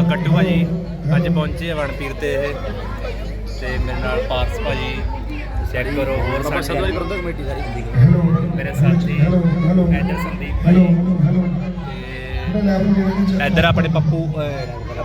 ਆ ਗੱਟੂ ਭਾਜੀ ਅੱਜ ਪਹੁੰਚੇ ਆ ਵਣਪੀਰ ਤੇ ਇਹ। ਤੇ ਮੇਰੇ ਨਾਲ ਪਾਰਸ ਭਾਜੀ ਚੈੱਕ ਕਰੋ ਹੋਰ ਸਾਡੇ ਪ੍ਰਬੰਧਕ ਕਮੇਟੀ ਸਾਰੀ ਹੁੰਦੀ ਮੇਰੇ ਸਾਥੀ ਇੱਧਰ ਸੰਦੀਪ ਭਾਈ ਤੇ ਇੱਧਰ ਆਪਣੇ ਪੱਪੂ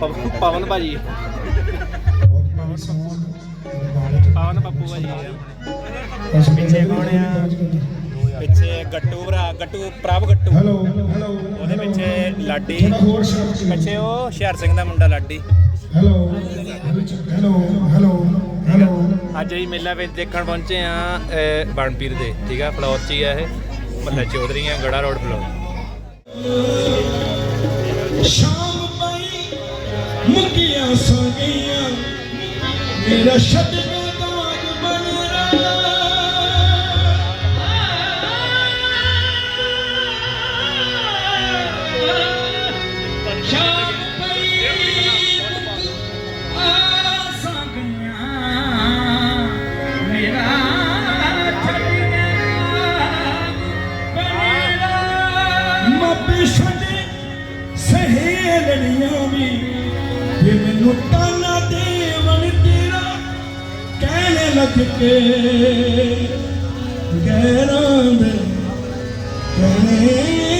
ਪੱਪੂ ਪਵਨ ਭਾਜੀ। ਪਵਨ ਪੱਪੂ ਭਾਜੀ। ਪਿੱਛੇ ਕੌਣ ਆ? ਪਿੱਛੇ ਗੱਟੂ ਭਰਾ ਗੱਟੂ ਪ੍ਰਭ ਗੱਟੂ। ਹੈਲੋ ਹੈਲੋ ਉਹਦੇ ਪਿੱਛੇ ਲਾਡੀ। ਪਿੱਛੇ ਉਹ ਹੁਸ਼ਿਆਰ ਸਿੰਘ ਦਾ ਮੁੰਡਾ Ladi. Hello hello hello hello ਅੱਜ ਅਸੀਂ ਮੇਲਾ ਵਿੱਚ ਦੇਖਣ ਪਹੁੰਚੇ ਆ ਬਣਪੀਰ ਦੇ। ਠੀਕ ਆ ਫਲੋਰ ਚ ਹੀ ਆ ਇਹ। ਮੱਲਾ ਚੌਧਰੀ ਆ ਗੜਾ ਰੋਡ ਫਲੋਰ। ਸ਼ਾਮ ਪਈ ਮੁਕੀਆਂ ਸੰਗੀਆਂ। ਮੇਰਾ ਛੱਡਣਾ ਮੱਪੀ ਛੱਡੇ ਸਹੇਲਣੀਆਂ ਵੀ। ਜੇ ਮੈਨੂੰ ਤਾਨਾ ਦੇਵਨ ਤੇਰਾ ਕਹਿਣੇ ਲੱਗ ਕੇ ਗੈਰਾਂ ਦੇ। ਕਹਿਣੇ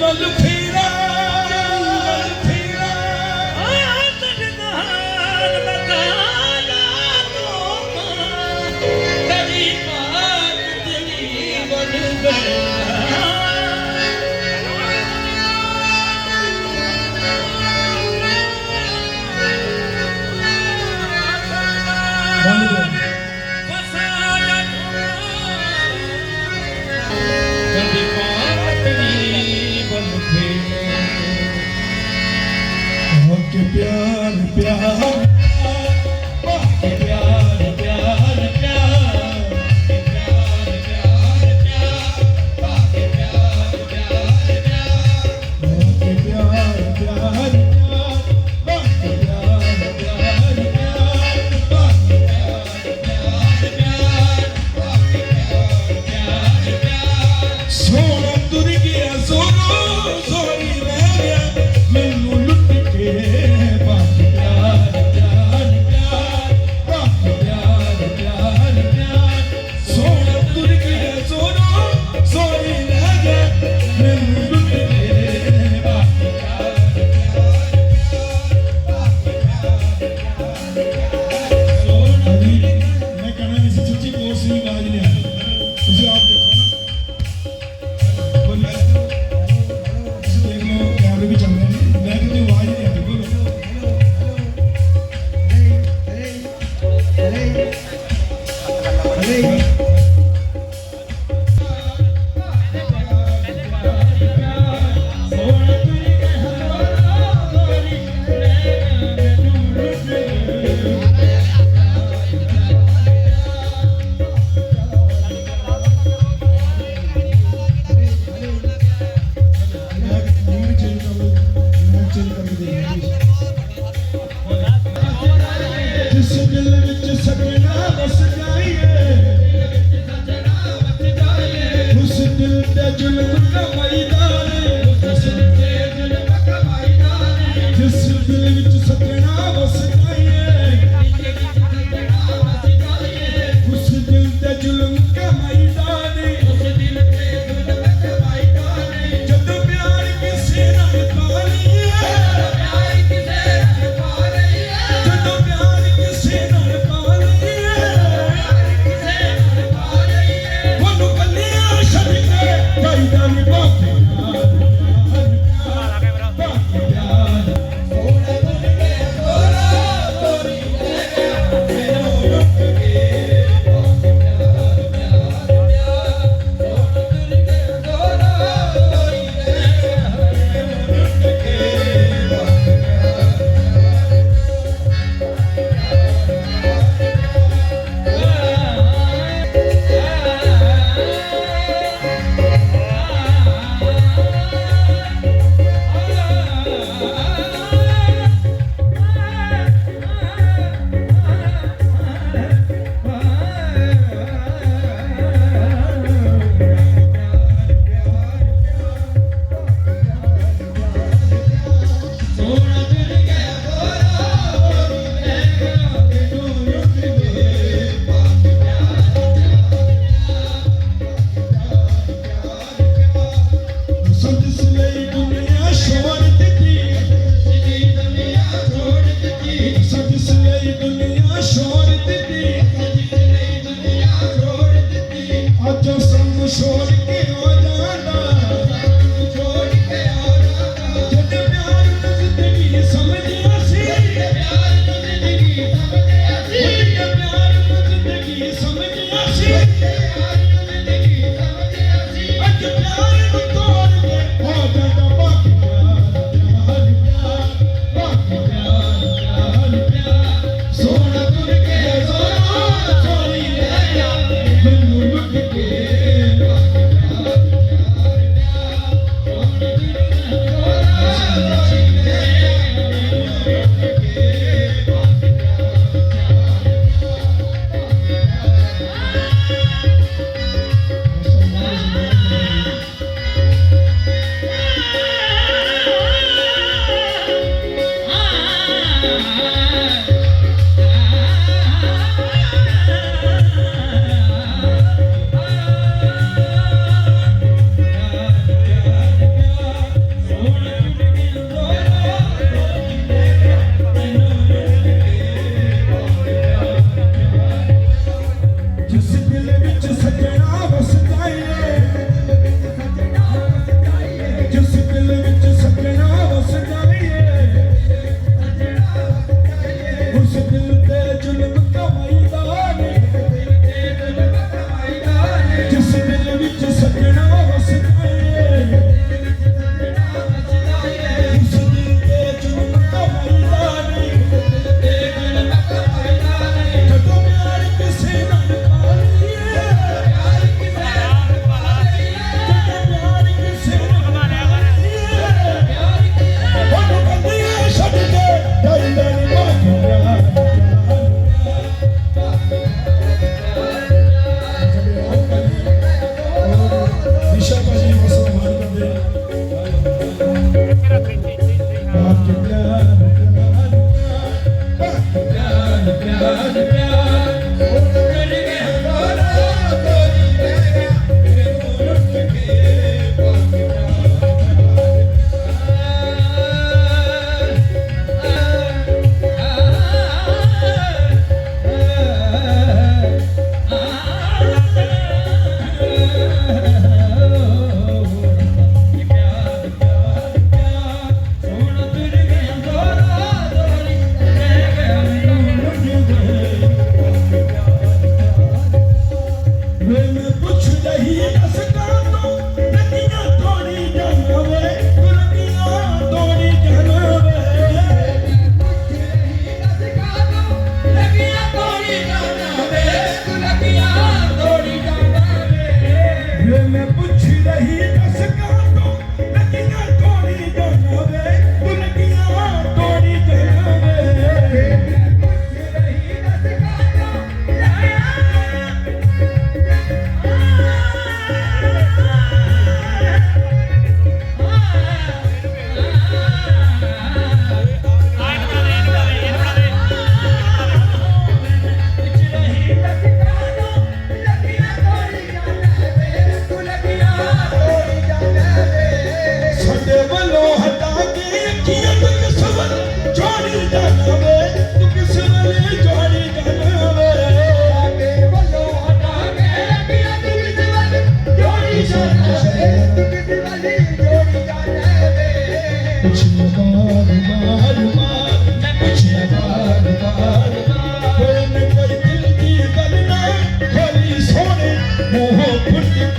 Jesus. ਹੋ ਕੇ ਪਿਆਰ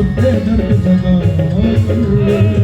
sorprendere da noi